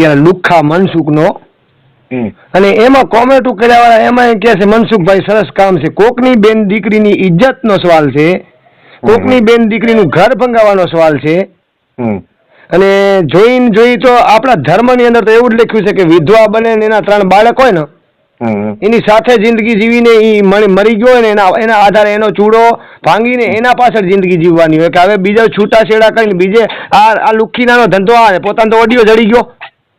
અત્યારે લુખા મનસુખનો. અને એમાં કોમેન્ટો કર્યા વાળા એમાં કહે છે મનસુખભાઈ સરસ કામ છે. કોકની બેન દીકરીની ઇજ્જતનો સવાલ છે. કોકની બેન દીકરીનું ઘર ભંગાવાનો સવાલ છે. અને જોઈને જોઈ તો આપણા ધર્મની અંદર તો એવું જ લખ્યું છે કે વિધવા બને ને એના ત્રણ બાળક હોય ને એની સાથે જિંદગી જીવીને એ મરી ગયો હોય ને એના એના આધારે એનો ચૂડો ભાંગીને એના પાછળ જિંદગી જીવવાની હોય. કે હવે બીજા છૂટાછેડા કરીને બીજે આ આ લુખીનાનો ધંધો આ પોતાનો તો ઓડિયો જડી ગયો.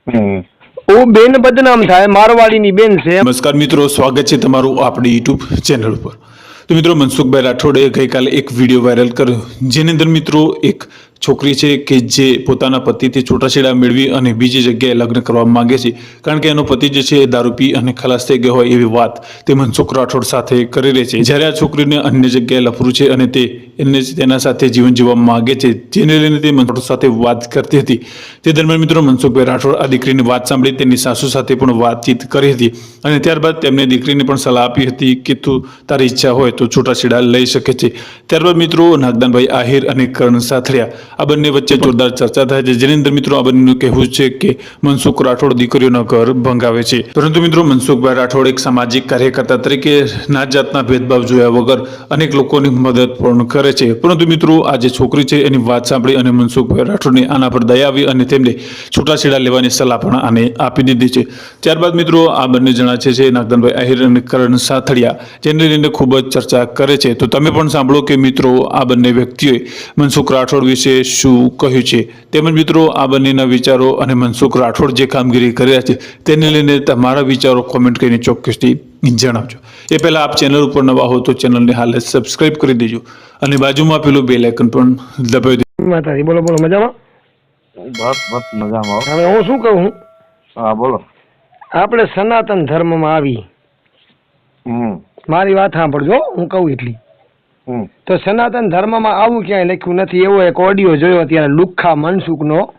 ઓ બેન બદનામ થાય, મારવાડીની બેન છે. નમસ્કાર મિત્રો, સ્વાગત છે તમારું આપણી યુટ્યુબ ચેનલ ઉપર. તો મિત્રો, મનસુખભાઈ રાઠોડે ગઈકાલે એક વીડિયો વાયરલ કર્યો, જેની અંદર મિત્રો એક છોકરી છે કે જે પોતાના પતિથી છૂટાછેડા મેળવી અને બીજી જગ્યાએ લગ્ન કરવા માંગે છે. કારણ કે એનો પતિ જે છે એ દારૂ પી અને ખલાસ થઈ ગયો હોય એવી વાત તે મનસુખ રાઠોડ સાથે કરી રહી છે. જ્યારે આ છોકરીને અન્ય જગ્યાએ લફરું છે અને તે એને તેના સાથે જીવન જીવવા માંગે છે, જેને લઈને તે મનસુખ સાથે વાત કરતી હતી. તે દરમિયાન મિત્રો મનસુખભાઈ રાઠોડ આ દીકરીની વાત સાંભળી તેની સાસુ સાથે પણ વાતચીત કરી હતી અને ત્યારબાદ તેમને દીકરીને પણ સલાહ આપી હતી કે તું તારી ઈચ્છા હોય તો છૂટાછેડા લઈ શકે છે. ત્યારબાદ મિત્રો નાગદાનભાઈ આહિર અને કરણ સાથળિયા આ બંને વચ્ચે જોરદાર ચર્ચા થાય છે. જેની અંદર મિત્રો આ બંનેનું કહેવું છે કે મનસુખ રાઠોડ દીકરીઓના ઘર ભંગાવે છે. પરંતુ મિત્રો મનસુખભાઈ રાઠોડ એક સામાજિક કાર્યકર્તા તરીકે નાત જાતના ભેદભાવ જોયા વગર અનેક લોકોની મદદ પણ કરે છે. પરંતુ મિત્રો આ જે છોકરી છે એની વાત સાંભળી અને મનસુખભાઈ રાઠોડને આના પર દયા આવી અને તેમને છૂટાછેડા લેવાની સલાહ પણ આને આપી દીધી છે. ત્યારબાદ મિત્રો આ બંને જણા છે નાગદાનભાઈ આહિર અને કરણ સાથળિયા જેને લઈને ખૂબ જ ચર્ચા કરે છે. તો તમે પણ સાંભળો કે મિત્રો આ બંને વ્યક્તિઓએ મનસુખ રાઠોડ વિશે શું કહ્યું છે. તેમજ મિત્રો આ બંનેના વિચારો અને મનસુખ રાઠોડ જે કામગીરી કરી રહ્યા છે તેને લઈને તમારા વિચારો કોમેન્ટ કરીને ચોક્કસથી જણાવજો. એ પહેલાં આપ ચેનલ ઉપર નવા હો તો ચેનલને હાલ સબસ્ક્રાઇબ કરી દેજો અને બાજુમાં પેલું બેલ આઇકન પણ દબાવી દેજો. માતાજી બોલો બોલો મજામાં? બસ બસ મજામાં. હવે હું શું કહું? હા બોલો. આપણે સનાતન ધર્મમાં આવી. હમ. મારી વાત સાંભળજો હું કહું એટલી. હમ તો સનાતન ધર્મમાં આવું ક્યાંય લખ્યું નથી એવો એક ઓડિયો જોયો અત્યારે લુખ્ખા મનસુખનો. નો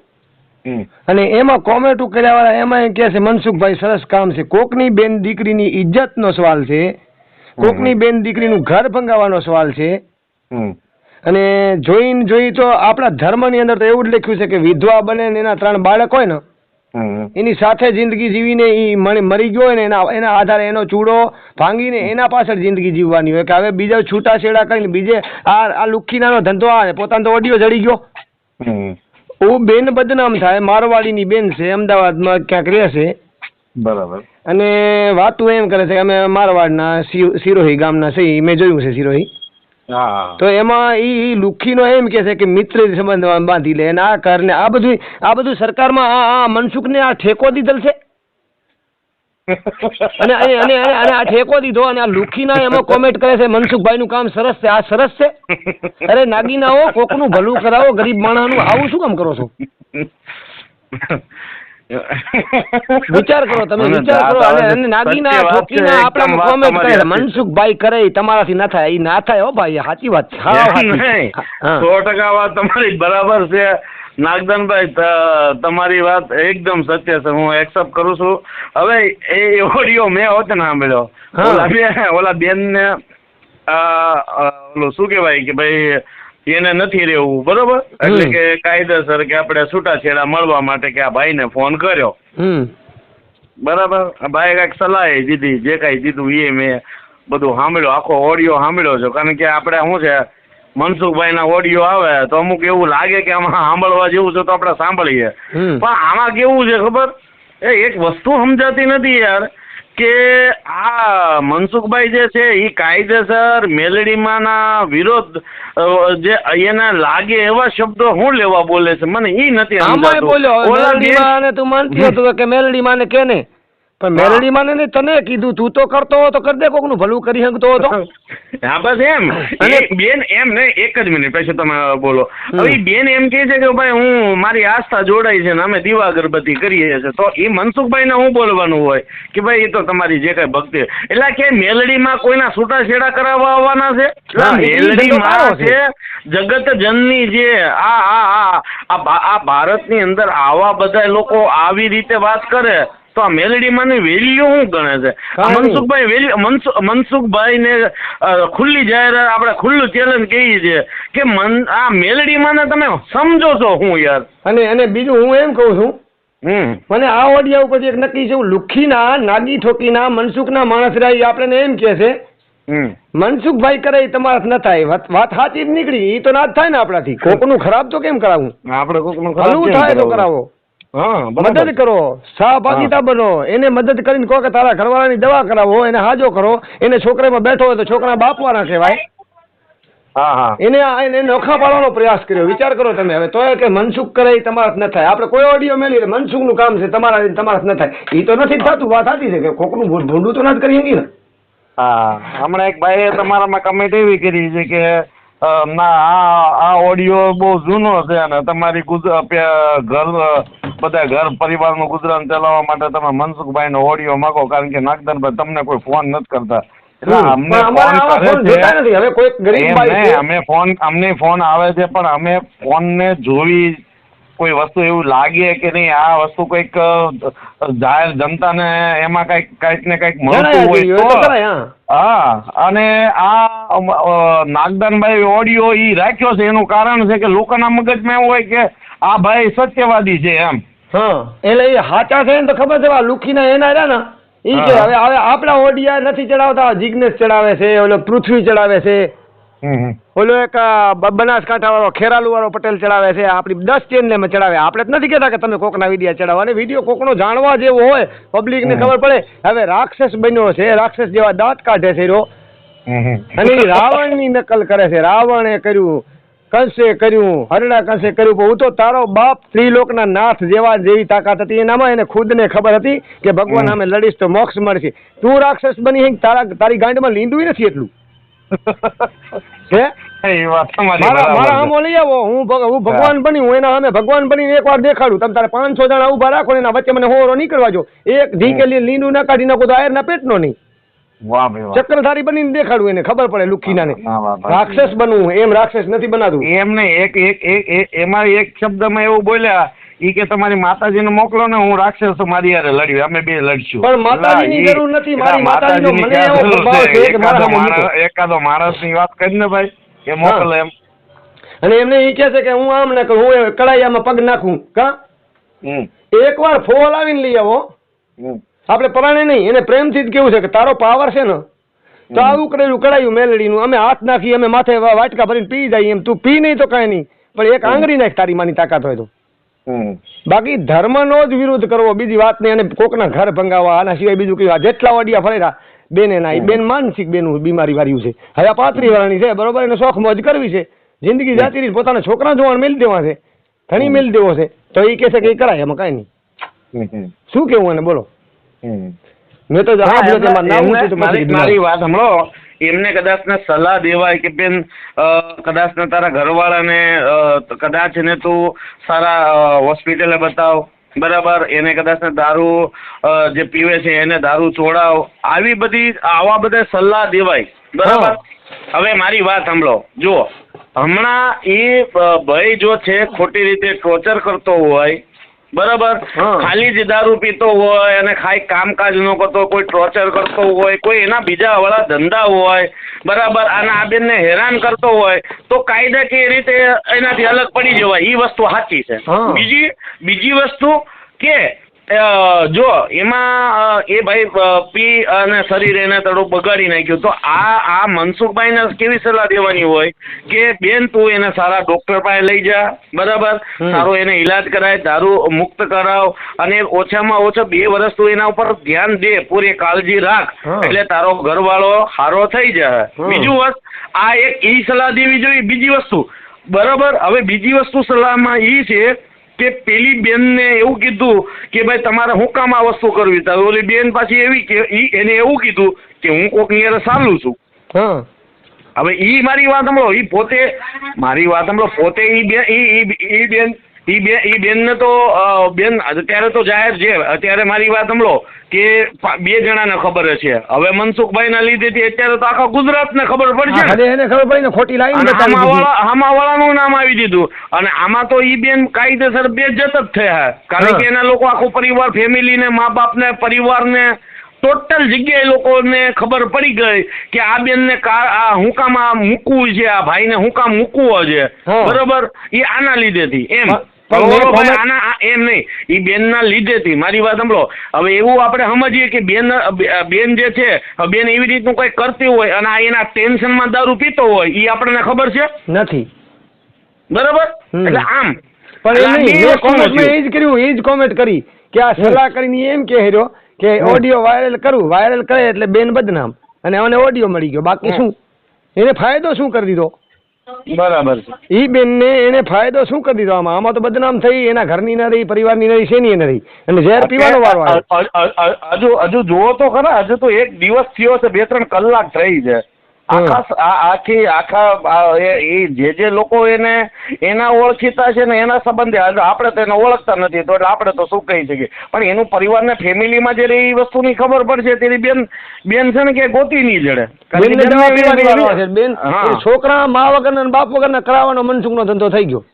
અને એમાં કોમેન્ટો કર્યા વાળા એમાં કે છે મનસુખભાઈ સરસ કામ છે. કોકની બેન દીકરીની ઇજ્જતનો સવાલ છે. કોકની બેન દીકરીનું ઘર ભંગાવવાનો સવાલ છે. હમ. અને જોઈને જોઈ તો આપણા ધર્મની અંદર તો એવું જ લખ્યું છે કે વિધવા બને ને એના ત્રણ બાળક હોય ને એની સાથે જિંદગી જીવીને એ મરી ગયો હોય ને એના એના આધારે એનો ચૂડો ભાંગીને એના પાછળ જિંદગી જીવવાની હોય. કે હવે બીજા છૂટાછેડા કરીને બીજે આ આ લુખીનાનો ધંધો આ પોતાનો તો ઓડિયો જડી ગયો. હું બેન બદનામ થાય મારવાડીની બેન છે અમદાવાદમાં ક્યાંક રહે છે. બરાબર. અને વાતું એમ કરે છે કે અમે મારવાડના સિરોહી ગામના છે મેં જોયું છે સિરોહી. તો એમાં ઈ લુખીનો એમ કે છે કે મિત્ર સંબંધ બાંધી લે અને આ કર ને આ બધું આ બધું સરકારમાં આ આ મનસુખને આ ઠેકો દીધેલ છે? અને અને અને અને- આ ઠેકો દીધો અને આ લુખીના એમાં કોમેન્ટ કરે છે, મનસુખભાઈનું કામ સરસ છે, આ સરસ છે? અરે નાગીનાઓ, કોકનું ભલું કરાવો, ગરીબ માણસનું, આવું શું કામ કરો છો? વિચાર કરો તમે વિચાર કરો. અને છે, ઠોકીના આપણા કોમેન્ટ કરે મનસુખભાઈ કરે તમારાથી ના થાય. એ ના થાય હો ભાઈ સાચી વાત છે. સો ટકા વાત તમારી બરાબર છે. નાગદાનભાઈ તમારી વાત એકદમ સત્ય છે. હું એક્સેપ્ટ કરું છું. હવે એ ઓડિયો મેં હોત ને સાંભળ્યો. ઓલા ઓલા બેન ને ઓલું શું કહેવાય કે ભાઈ એને નથી રહેવું બરોબર? એટલે. કે કાયદેસર કે આપણે છૂટાછેડા મળવા માટે કે આ ભાઈને ફોન કર્યો. બરાબર? ભાઈ કાંઈક સલાહ દીધી જે કાંઈ દીધું એ મેં બધું સાંભળ્યો. આખો ઓડિયો સાંભળ્યો છે. કારણ કે આપણે શું છે મનસુખભાઈના ઓડિયો આવે તો અમુક એવું લાગે કે આમાં સાંભળવા જેવું છે તો આપણે સાંભળીએ. પણ આમાં કેવું છે ખબર? એ એક વસ્તુ સમજાતી નથી યાર. કે આ મનસુખભાઈ જે છે એ કાયદેસર મેલડીમાંના વિરોધ જે એના લાગે એવા શબ્દો હું લેવા બોલે છે? મને એ નથી બોલ્યો તું માનતી હતો કે મેલડી માને કે ને પણ. મેલડી માને નહીં તને કીધું તું તો કરતો હતો કર દે કોકનું ભલું કરી શકતો હતો હા બસ એમ અને- બેન એમ ને એક જ મિનિટ પછી તમે બોલો. હવે બેન એમ કહે છે કે ભાઈ હું મારી આસ્થા જોડાઈ છે ને અમે દીવા અગરબત્તી કરીએ છીએ તો એ મનસુખભાઈ ને હું બોલવાનું હોય કે ભાઈ એ તો તમારી જે કઈ ભક્તિ એટલે કે મેલડીમાં કોઈના છૂટાછેડા કરાવવા આવવાના છે મેલડી માં છે. જગત જનની જે આ આ આ આ ભા- આ ભારતની અંદર આવા બધા લોકો આવી રીતે વાત કરે તો આ મેલેડીમાંની વેલ્યુ શું ગણે છે. મનસુખભાઈ વેલ્યુ મનસુખભાઈ ને ખુલ્લી જાહેરાત આપણે ખુલ્લું ચેલેન્જ કહીએ છીએ કે મન આ મેલડીમાંને તમે સમજો છો હું યાર. અને અને બીજું હું એમ કહું છું મને આ ઓડિયા ઉપર એક નક્કી છે લુખીના નાગી ઠોકીના મનસુખના માણસ રાય આપણને એમ કે છે મનસુખભાઈ કરે એ તમારા ન થાય વાત સાચી જ નીકળી એ તો ના જ થાય ને આપણાથી. કોકનું ખરાબ તો કેમ કરાવવું આપણે કોકનું ખરાબ થાય તો કરાવો. મદદ કરો. સહભાગીતા બનો. એને મદદ કરીને કહો કે તારા ઘરવાળાની દવા કરાવો એને હાજો કરો. એને છોકરામાં બેઠો હોય તો છોકરા બાપવાના કહેવાય. હા હા. એને એને નોખા પાડવાનો પ્રયાસ કર્યો. વિચાર કરો તમે હવે. તોય કે મનસુખ કરે એ તમારા ન થાય. આપણે કોઈ ઓડિયો મેલી મનસુખનું કામ છે તમારા તમારા ન થાય. એ તો નથી થતું. વાત સાચી છે કે કોકનું નું ભૂંડું તો ના જ કરી શકી ને. હા. હમણાં એક ભાઈએ તમારામાં કમેન્ટ એવી કરી છે કે ના આ આ ઓડિયો બહુ જૂનો છે અને તમારી ઘર બધા ઘર પરિવારનું ગુજરાન ચલાવવા માટે તમે મનસુખભાઈનો ઓડિયો માગો કારણ કે નાગદનભાઈ તમને કોઈ ફોન નથી કરતા. એટલે અમને ફોન ફોન ફોન ફોન આવે છે પણ અમે ફોનને જોવી કોઈ વસ્તુ એવું લાગે કે નહીં આ વસ્તુ કંઈક જાહેર જનતાને એમાં કંઈક કંઈક ને કંઈક મળતું હોય તો હા. અને આ નાગદાનભાઈ ઓડિયો ઈ રાખ્યો છે એનું કારણ છે કે લોકોના મગજમાં એવું હોય કે આ ભાઈ સત્યવાદી છે એમ. હા. એટલે એ હાચા છે ને તો ખબર છે લુખીના એના રહ્યા ને ઈ કે હવે હવે આપણા ઓડિયા નથી ચડાવતા જિગ્નેશ ચડાવે છે ઓલો પૃથ્વી ચડાવે છે. ઓલો એક બનાસકાંઠા વાળો ખેરાલુ વાળો પટેલ ચડાવે છે આપણી દસ ચેનલે માં ચડાવે. આપણે જ નથી કહેતા કે તમે કોકના વિડીયા ચડાવો. અને વીડિયો કોકનો જાણવા જેવો હોય પબ્લિક ને ખબર પડે. હવે રાક્ષસ બન્યો છે રાક્ષસ જેવા દાંત કાઢે છે રો અને રાવણની નકલ કરે છે. રાવણે કર્યું કંસે કર્યું હરણા કંસે કર્યું. પણ હું તો તારો બાપ ત્રિલોકના નાથ જેવા જેવી તાકાત હતી. એનામાં એને ખુદને ખબર હતી કે ભગવાન. સામે લડીશ તો મોક્ષ મળશે. તું રાક્ષસ બની હે તારા તારી ગાંડમાં લીંડું નથી એટલું. હે? એ વાત તમારી મારા બરાબર મારા છે. આમો લઈ આવો. હું હું ભગવાન બની હું એના સામે ભગવાન બનીને એકવાર દેખાડું. તમે તારે પાંચસો જણા ઊભા રાખો એના વચ્ચે મને હોરો નીકળવા જો એક ઢીકે લીંડું ના કાઢી નાખો તો આયરના પેટનો નહીં. ચક્રધારી બનીને દેખાડું એને ખબર પડે વાહ, વાહ. રાક્ષસ બનવું એમ રાક્ષસ નથી બનાતું. એમને એક એક એક એક- એમાં એક શબ્દમાં એવું બોલ્યા ઈ કે તમારી માતાજીને મોકલો ને હું રાક્ષસ મારી હારે લડી અમે બે લડશું. પણ માતાજીની જરૂર નથી, મારી માતાજીનો મને એવો પ્રભાવ છે? કે મારા માણસ. એકાદો માણસની વાત કરીને ભાઈ એ મોકલે એમ. અને એમને એ કહે છે કે હું આમ ને હું કડાયામાં પગ નાખું. કા? એકવાર ફોલ આવીને લઈ આવો. આપણે પરાણે નહીં એને પ્રેમથી જ કેવું છે કે તારો પાવર છે ને તો આવું કરેલું કડાયું મેલડીનું અમે હાથ નાખી અમે માથે વાટકા ભરીને પી જાય એમ. તું પી નહીં તો કાંઈ નહીં પણ એક આંગળી નાખ તારી માની તાકાત હોય તો. બાકી ધર્મનો જ વિરોધ કરવો બીજી વાત નહીં અને કોકના ઘર ભંગાવવા આના સિવાય બીજું કયું જેટલા વાડિયા ફરેલા બેને ના બેન માનસિક બેનું બીમારી વાર્યું છે. હવે પાંત્રી વાળાની છે બરોબર? એને શોખ મોજ કરવી છે. જિંદગી જાતી રહી પોતાના છોકરા જોવાનું મેલ દેવા છે. ધણી મેલ દેવો છે. તો એ કહે છે કે કરાય એમાં કાંઈ નહીં. શું કેવું એને? બોલો. મેં તો મારી વાત સાંભળો. એમને કદાચ ને સલાહ દેવાય કે બેન કદાચ ને તારા ઘરવાળાને કદાચ ને તું સારા હોસ્પિટલે બતાવ. બરાબર? એને કદાચ ને દારૂ જે પીવે છે એને દારૂ છોડાવ આવી બધી આવા બધા સલાહ દેવાય. બરાબર? હવે મારી વાત સાંભળો. જુઓ. હમણાં એ ભય ભાઈ જો છે ખોટી રીતે ટોર્ચર કરતો હોય બરાબર. ખાલી જ દારૂ પીતો હોય અને ખાઈ કામકાજ ન કરતો કોઈ ટોર્ચર કરતો હોય કોઈ એના બીજા વાળા ધંધા હોય બરાબર અને આ બેનને હેરાન કરતો હોય તો કાયદાકીય રીતે એનાથી અલગ પડી જવાય એ વસ્તુ સાચી છે. બીજી બીજી વસ્તુ કે જો એમાં એ ભાઈ પી અને શરીર એને થોડું બગાડી નાખ્યું. તો આ આ મનસુખભાઈને કેવી સલાહ દેવાની હોય કે બેન તું એને સારા ડોક્ટર પાસે લઈ જા બરાબર. સારો એને ઈલાજ કરાય દારૂ મુક્ત કરાવ અને ઓછામાં ઓછા બે વર્ષ તું એના ઉપર ધ્યાન દે પૂરી કાળજી રાખ. એટલે તારો ઘરવાળો સારો થઈ જાય. બીજું વસ્ત આ એક ઈ સલાહ દેવી જોઈએ બીજી વસ્તુ. બરાબર? હવે બીજી વસ્તુ સલાહમાં ઈ છે કે પેલી બેનને એવું કીધું કે ભાઈ તમારે હું કામ આ વસ્તુ કરવી? તો ઓલી બેન પાછી એવી કે ઈ એને એવું કીધું કે હું કોક નિયર સાલું છું. હા. હવે ઈ મારી વાત સાંભળો ઈ પોતે મારી વાત સાંભળો પોતે ઈ બે ઈ- ઈ બેન ઈ બે એ બેનને તો બેન અત્યારે તો જાહેર છે. અત્યારે મારી વાત સાંભળો કે બે જણાને ખબર છે. હવે મનસુખભાઈના લીધેથી અત્યારે તો આખા ગુજરાતને ખબર પડશે ને. એને ખબર પડી ને ખોટી લાઈન હામાવાળાનું નામ આવી દીધું. અને આમાં તો ઈ બેન કાયદેસર બે જત જ થયા. કારણ કે એના લોકો આખો પરિવાર ફેમિલીને મા બાપને પરિવારને ટોટલ જગ્યાએ લોકોને ખબર પડી ગઈ કે આ બેનને કા આ હું કામ આ મૂકવું છે આ ભાઈને હું કામ મૂકવું છે. બરોબર? એ આના લીધેથી એમ. એમ નહીં. ઈ બેનના લીધેથી મારી વાત સાંભળો. હવે એવું આપણે સમજીએ કે બેન બેન જે છે બેન એવી રીતનું કંઈ કરતી હોય અને આ એના ટેન્શનમાં દારૂ પીતો હોય એ આપણને ખબર છે? નથી. બરાબર. એટલે આમ. પણ એ. એ જ કર્યું. એ જ કોમેન્ટ કરી કે આ સલાહ કરીને એમ કહે રહ્યો કે ઓડિયો વાયરલ કરું વાયરલ કરે એટલે બેન બદનામ. અને મને ઓડિયો મળી ગયો. બાકી શું? એને ફાયદો શું કરી દીધો? બરાબર છે. ઈ બેનને એને ફાયદો શું કરી દીધો? આમાં આમાં તો બદનામ થઈ એના ઘરની ના રહી પરિવારની ન રહી શેની ના રહી? અને ઝેર પીવાનો વારો આવ્યો. હજુ હજુ જુઓ તો ખરા હજુ તો એક દિવસ થયો છે બે ત્રણ કલાક થઈ છે. આખા આખી આખા એ જે જે લોકો એને એના ઓળખીતા છે ને એના સંબંધે આપણે તો એને ઓળખતા નથી તો એટલે આપણે તો શું કહી શકીએ? પણ એનું પરિવારને ફેમિલીમાં જે એ વસ્તુની ખબર પડશે તેની બેન બેન છે ને કે ગોતી નહીં જડે બેન છોકરા મા વગરના ને બાપ વગરના કરાવવાનો મનસુખનો ધંધો થઈ ગયો.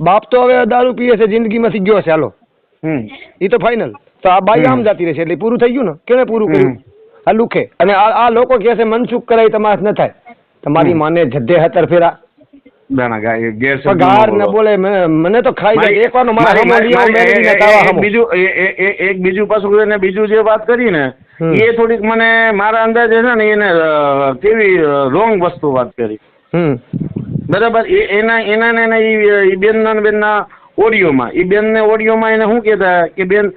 બાપ તો હવે દારૂ પીએ છે જિંદગીમાંથી ગયો છે હાલો. એ તો ફાઇનલ તો આ બાઈ. આમ જતી રહેશે એટલે પૂરું થઈ ગયું ને? કેને પૂરું કર્યું. આ અને આ લોકો કહે છે મનસુખ કરાય તમારે ન થાય. તમારી માને જદ્દે હતર ફેરા પગાર ને બોલો. મને તો ખાઈ જાય મારા હામો એ- એ- બીજું એ- એ- એ- એ- એક બીજું પાછું બીજું જે વાત કરી ને એ થોડીક મને મારા અંદાજે છે ને એને કેવી રોંગ વસ્તુ વાત કરી. બરાબર એ એના એના ને ઈ બેનના ને બેનના ઓડિયોમાં. એ બેનને ઓડિયોમાં એને શું કહેતા કે બેન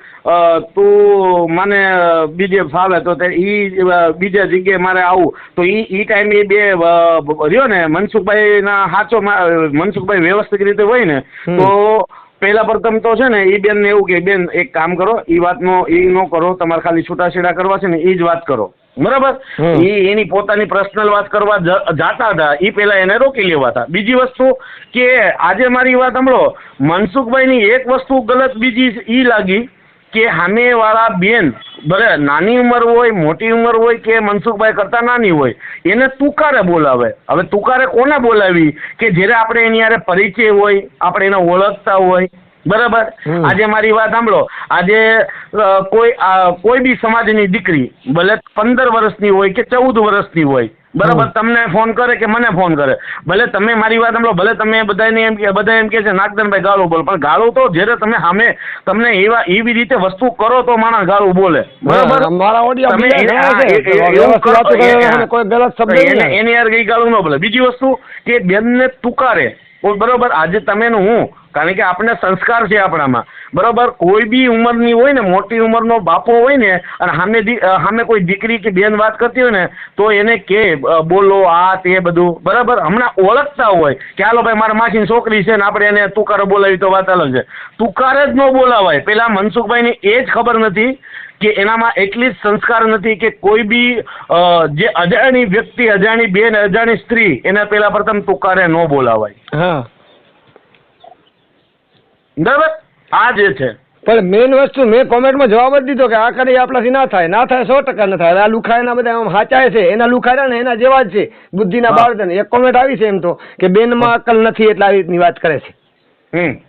તું મને બીજે ફાવે તો તે ઈ બીજા જગ્યાએ મારે આવું. તો એ ઈ ટાઈમે એ બે રહ્યો ને મનસુખભાઈના સાચો મનસુખભાઈ વ્યવસ્થિત રીતે હોય ને તો પહેલા પ્રથમ તો છે ને એ બેનને એવું કે બેન એક કામ કરો એ વાતનો એ ન કરો તમારે ખાલી છૂટાછેડા કરવા છે ને એ જ વાત કરો. બરાબર. એ એની પોતાની પર્સનલ વાત કરવા જાતા હતા. એ પહેલા એને રોકી લેવાતા બીજી વસ્તુ કે આજે મારી વાત સાંભળો. મનસુખભાઈની એક વસ્તુ ગલત બીજી ઈ લાગી કે સામેવાળા બેન ભલે નાની ઉંમર હોય મોટી ઉંમર હોય કે મનસુખભાઈ કરતા નાની હોય એને તુકારે બોલાવે. હવે તુકારે કોને બોલાવી? કે જ્યારે આપણે એની યારે પરિચય હોય આપણે એને ઓળખતા હોય બરાબર? આજે મારી વાત સાંભળો. આજે કોઈ કોઈ બી સમાજની દીકરી ભલે પંદર વર્ષની હોય કે ચૌદ વર્ષની હોય બરાબર તમને ફોન કરે કે મને ફોન કરે. ભલે તમે મારી વાત સાંભળો ભલે તમે બધાને એમ કે બધા એમ કે છે નાગદનભાઈ ગાળું બોલ. પણ ગાળું તો જ્યારે તમે સામે તમને એવા એવી રીતે વસ્તુ કરો તો માણસ ગાળું બોલે. બરાબર? એને- યાર ગઈ ગાળું ન બોલે. બીજી વસ્તુ કે બેનને તુકારે. કોઈ બરોબર, આજે તમે ને હું, કારણ કે આપણે સંસ્કાર છે આપણામાં. બરોબર, કોઈ બી ઉંમરની હોય ને, મોટી ઉંમરનો બાપો હોય ને, અને સામે સામે કોઈ દીકરી કે બેન વાત કરતી હોય ને, તો એને કે બોલો આ તે બધું. બરાબર, હમણાં ઓળખતા હોય કે, હાલો ભાઈ, મારા માસીની છોકરી છે ને, આપણે એને તુકારો બોલાવી તો વાત અલગ છે. તુકારે જ ન બોલાવાય. પેલા મનસુખભાઈને એ જ ખબર નથી કે એનામાં એટલી જ સંસ્કાર નથી કે કોઈ બી જે અજાણી વ્યક્તિ અજાણી બેન અજાણી સ્ત્રી એને પેલા પ્રથમ તુકારે ન બોલાવાય. હા. બરાબર? આ જે છે. પણ મેઇન વસ્તુ મેં કોમેન્ટમાં જવાબ જ દીધો કે આ કરી આપણાથી ના થાય. ના થાય સો ટકા ન થાય. આ લુખાયના બધા આમ હાચાય છે. એના લુખાયા ને એના જેવા જ છે. બુદ્ધિના હા. બાળક એક કોમેન્ટ આવી છે એમ તો કે બેનમાં અકલ નથી એટલે આવી રીતની વાત કરે છે.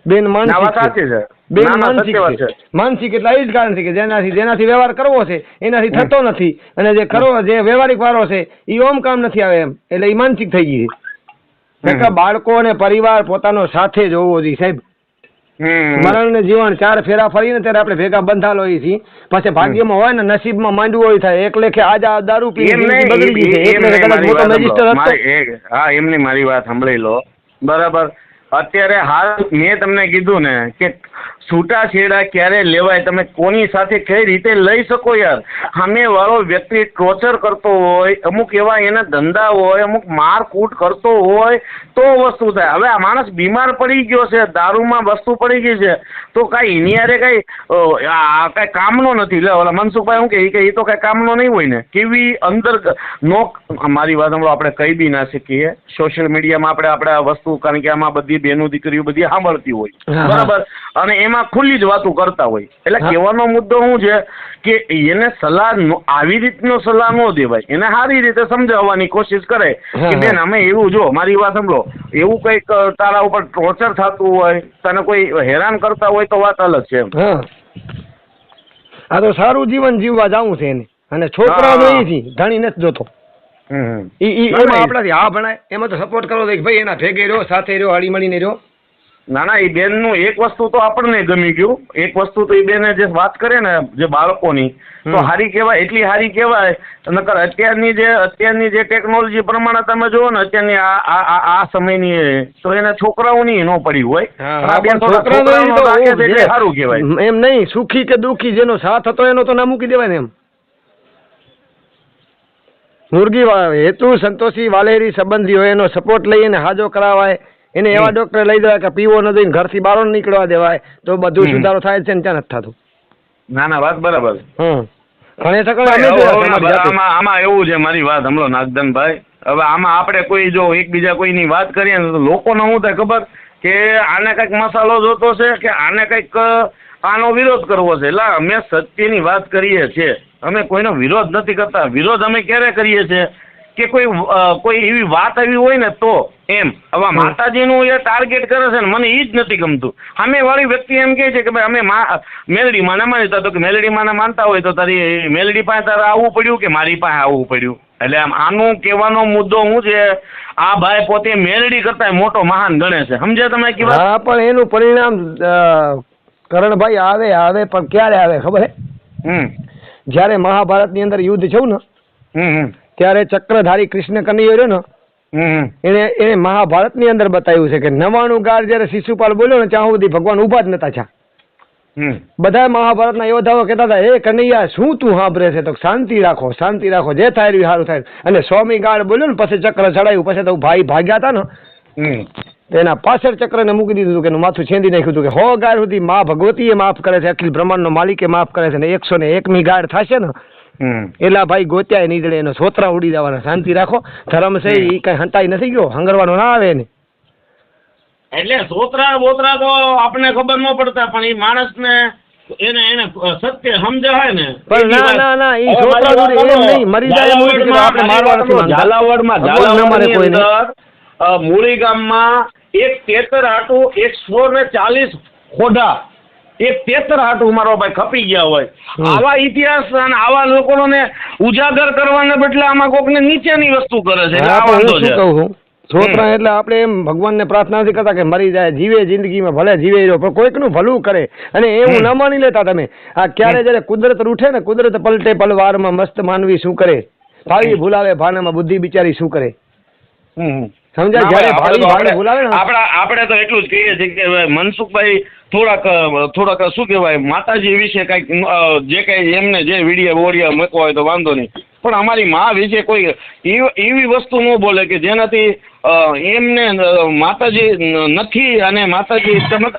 બેન માણસ સાચી છે. માનસિક છે. છે. માનસિક એટલે એ જ કારણ છે કે જેનાથી જેનાથી વ્યવહાર કરવો છે એનાથી થતો નથી. અને જે કરો જે વ્યવહારિક વારો છે એ ઓમ કામ નથી આવે એમ. એટલે એ માનસિક થઈ ગઈ છે. બાળકો અને પરિવાર પોતાનો સાથે જ હોવો જોઈએ સાહેબ. મરણ ને જીવન ચાર ફેરા ફરીને ત્યારે આપણે ભેગા બંધાલો હોઈએ છીએ. પછી ભાગ્યમાં હોય ને નસીબમાં માંડવું હોય થાય. એક લેખે આજ આ દારૂ પી બગડી ગઈ છે. એક લેખે કદાચ મોટો મેજિસ્ટર હતો. હા એમની મારી વાત સાંભળી લો. બરાબર. અત્યારે હાલ મેં તમને કીધું ને કે છૂટાછેડા ક્યારે લેવાય? તમે કોની સાથે કઈ રીતે લઈ શકો યાર? સામે વાળો વ્યક્તિ ટોર્ચર કરતો હોય અમુક એવા એના ધંધા હોય અમુક મારકૂટ કરતો હોય તો વસ્તુ થાય. હવે આ માણસ બીમાર પડી ગયો છે દારૂમાં વસ્તુ પડી ગઈ છે. તો કાંઈ એની હારે કાંઈ આ કાંઈ કામનો નથી. લે ઓલા મનસુખભાઈ શું કે કે એ તો કાંઈ કામનો નહીં હોય ને. કેવી અંદર નો મારી વાત હમણાં આપણે કહી બી ના શકીએ. સોશિયલ મીડિયામાં આપણે આપણે આ વસ્તુ કારણ કે આમાં બધી બહેનો દીકરીઓ બધી સાંભળતી હોય. હા, હા. બરાબર? અને એમાં ખુલ્લી જ વાતો કરતા હોય. એટલે કહેવાનો મુદ્દો શું છે કે એને સલાહ આવી રીતનો સલાહ ન દેવાય. એને સારી રીતે સમજાવવાની કોશિશ કરે. કે બેન અમે એવું જો મારી વાત સાંભળો. એવું કંઈક તારા ઉપર ટોર્ચર થતું હોય તને કોઈ હેરાન કરતા હોય તો વાત અલગ છે આ તો સારું જીવન જીવવા જાવું છે એને. અને છોકરા. ધણી નથી જોતો. એમાં આપણાથી હા ભણાય. એમાં તો સપોર્ટ કરવો કે ભાઈ એના ભેગે રહ્યો સાથે રહ્યો હળી મળીને રહ્યો. ના ના એ બેનનું એક વસ્તુ તો આપણને ગમી ગયું. એક વસ્તુ તો એ બેને જે વાત કરે ને જે બાળકોની તો હારી કહેવાય એટલી હારી કહેવાય નકર અત્યારની જે અત્યારની જે ટેકનોલોજી પ્રમાણે તમે જુઓ ને અત્યારની આ આ આ- સમયની તો એને છોકરાઓની નો પડી હોય. સારું કહેવાય. એમ નહીં સુખી કે દુખી જેનો સાથ હતો એનો તો ના મૂકી દેવાય ને એમ. મુરગી હેતુ સંતોષી વાલેરી સંબંધી હોય એનો સપોર્ટ લઈને હાજો કરાવાય. એને એવા ડોક્ટર લઈ દેવાય કે પીવો ન દઈને ઘરથી બહાર નીકળવા દેવાય તો બધું સુધારો થાય છે ને ત્યાં નથી થતું. ના ના વાત બરાબર હમ. ઘણે સકળ. આમાં આમાં એવું છે મારી વાત હમણાં નાગદાનભાઈ હવે આમાં આપણે કોઈ જો એકબીજા કોઈની વાત કરીએ ને તો લોકોને શું થાય ખબર? કે આને કંઈક મસાલો જોતો છે કે આને કંઈક આનો વિરોધ કરવો છે. એટલે અમે સત્યની વાત કરીએ છીએ. અમે કોઈનો વિરોધ નથી કરતા. વિરોધ અમે ક્યારે કરીએ છીએ? કે કોઈ કોઈ એવી વાત આવી હોય ને તો એમ. હવે માતાજીનું એ ટાર્ગેટ કરે છે ને મને એ જ નથી ગમતું. સામે વાળી વ્યક્તિ એમ કહે છે કે ભાઈ અમે મા મેલડી માને માનતા તો કે મેલડી માને માનતા હોય તો તારી મેલડી પાસે તારે આવવું પડ્યું કે મારી પાસે આવવું પડ્યું? એટલે આમ આનું કહેવાનો મુદ્દો શું છે આ ભાઈ પોતે મેલડી કરતા મોટો મહાન ગણે છે. સમજ્યા તમે કીધું હા પણ એનું પરિણામ કરણભાઈ આવે આવે પણ ક્યારે આવે ખબર હે? હમ. જ્યારે મહાભારતની અંદર યુદ્ધ થયું ને હમ હમ. ત્યારે ચક્રધારી કૃષ્ણ કનૈયો રહ્યો ને એને એને મહાભારતની અંદર બતાવ્યું છે કે નવાણું ગાર જ્યારે શિશુપાલ બોલ્યો ને ત્યાં સુધી ભગવાન ઊભા જ નતા થયા. બધા બધા મહાભારતના યોદ્ધાઓ કહેતા હતા હે કનૈયા શું તું સાંભળે છે? તો શાંતિ રાખો શાંતિ રાખો જે થાય રહ્યું સારું થાય અને સ્વામી ગાળ બોલ્યો ને પછી ચક્ર ચડાયું પછી તો ભાઈ ભાગ્યા હતા ને એના પાછળ ચક્રને મૂકી દીધું કે એનું માથું છેંદી નાખ્યું હતું કે હો ગાર સુધી મા ભગવતીએ માફ કરે છે અખિલ બ્રહ્માંડનો માલિકે માફ કરે છે ને એકસો ને એકમી ગાર થશે ને એલા ભાઈ ગોત્યાય નહીં જડે એનો સોતરા ઉડી જવાના. શાંતિ રાખો. ધર્મ છે એ કઈ હંટાઈ નથી ગયો. હંગરવાનો ના આવે ને. એટલે સોતરા બોતરા તો આપણને ખબર ન પડતા પણ એ માણસને એને એને સત્ય સમજાય ને. પણ ના, ના, ના, સોતરા જોડે એમ નહીં, મરી જાય આપણે મારવા નથી માંગતા. ઝાલાવાડમાં ઝાલાવાડ અ, મૂળી ગામમાં એક તેતર આટું એક સો ને ચાલીસ ખોડા એક તેતર હાટ મારો ભાઈ ખપી ગયા હોય. આવા ઇતિહાસ અને આવા લોકોને ઉજાગર કરવાને બદલે આમાં કોકને નીચેની વસ્તુ કરે છે આ વાંધો છે. છોકરા એટલે આપણે એમ ભગવાનને પ્રાર્થના નથી કરતા કે મરી જાય જીવે જિંદગીમાં ભલે જીવે રહ્યો પણ કોઈકનું ભલું કરે અને એવું ના ન માની લેતા તમે. આ ક્યારે જયારે કુદરત રૂઠે ને કુદરત પલટે પલવારમાં મસ્ત માનવી શું કરે? ભાવી ભૂલાવે ભાનામાં બુદ્ધિ બિચારી શું કરે? હમ. સમજાય? જ્યારે ભાઈ, ભાવી આપણે તો આપણે- ભૂલાવે ને આપણા આપણે તો એટલું જ કહીએ છીએ કે મનસુખભાઈ થોડાક થોડાક શું કહેવાય માતાજી વિશે કાંઈક જે કાંઈ એમને જે વીડિયો બોડિયો મૂકવા હોય તો વાંધો નહીં. પણ અમારી મા વિશે કોઈ એવી વસ્તુ ન બોલે કે જેનાથી એમને માતાજી નથી અને માતાજી ચમક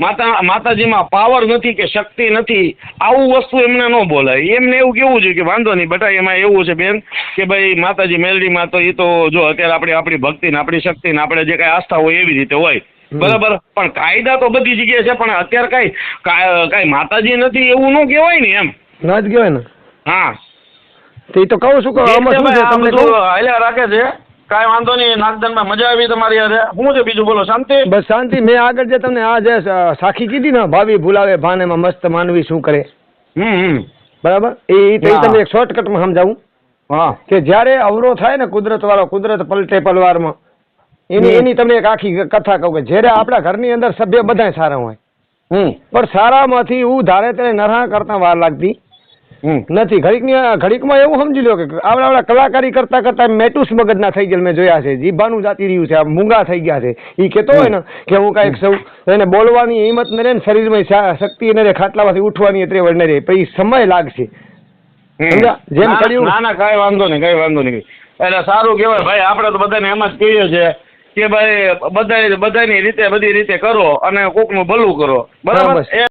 માતા માતાજીમાં પાવર નથી કે શક્તિ નથી આવું વસ્તુ એમને ન બોલાય એમને એવું કેવું છે કે વાંધો નહીં બટા એમાં એવું છે બેન કે ભાઈ માતાજી મેલડીમાં તો એ તો જો અત્યારે આપણી આપણી ભક્તિ ને આપણી શક્તિ ને આપણે જે કાંઈ આસ્થા હોય એવી રીતે હોય. બરાબર? પણ કાયદા તો બધી જગ્યાએ છે પણ અત્યારે કાંઈ કાંઈ માતાજી નથી એવું ન કહેવાય ને એમ. ના જ કહેવાય ને. હા. તો તો કહું છું કે આમાં શું છે? તમને કહું? હાલ્યા રાખે છે કાંઈ વાંધો નહીં નાગદનમાં મજા આવી તમારી હારે શું છે બીજું બોલો શાંતિ? બસ શાંતિ. મેં આગળ જે તમને આ જે સાખી કીધી ને ભાવી ભૂલાવે ભાનેમાં મસ્ત માનવી શું કરે. હમ બરાબર? એ તમને એક શોર્ટકટમાં સમજાવું. હા. કે જ્યારે અવરો થાય ને કુદરત વાળો કુદરત પલટે પલવારમાં એની. એની તમને એક આખી કથા કહું કે જ્યારે આપણા ઘરની અંદર સભ્ય બધાય સારા હોય હમ. પણ સારામાંથી હું ધારે તેને નરહા કરતા વાર લાગતી. નથી. ઘડીકની ઘડીકમાં એવું સમજી લો કે આવડા આવડા કલાકારી કરતા કરતા મેટુસ મગજના થઈ ગયેલ મેં જોયા છે. જીભાનું જાતી રહ્યું છે. આ મૂંગા થઈ ગયા છે. એ કહેતો હોય ને કે હું કાંઈક સૌ એને બોલવાની હિંમત ન રહે ને શરીરમાં શક્તિ ન રહે ખાટલામાંથી ઉઠવાની ત્રેવડ ન રહે. પછી સમય લાગશે? જેમ કર્યું- ના ના કાંઈ વાંધો નહીં કાંઈ વાંધો નહીં. એટલે સારું કહેવાય ભાઈ આપણે તો બધાને એમ જ કહીએ છીએ કે ભાઈ બધા બધાની રીતે બધી રીતે કરો અને કોકનું ભલું કરો. બરાબર?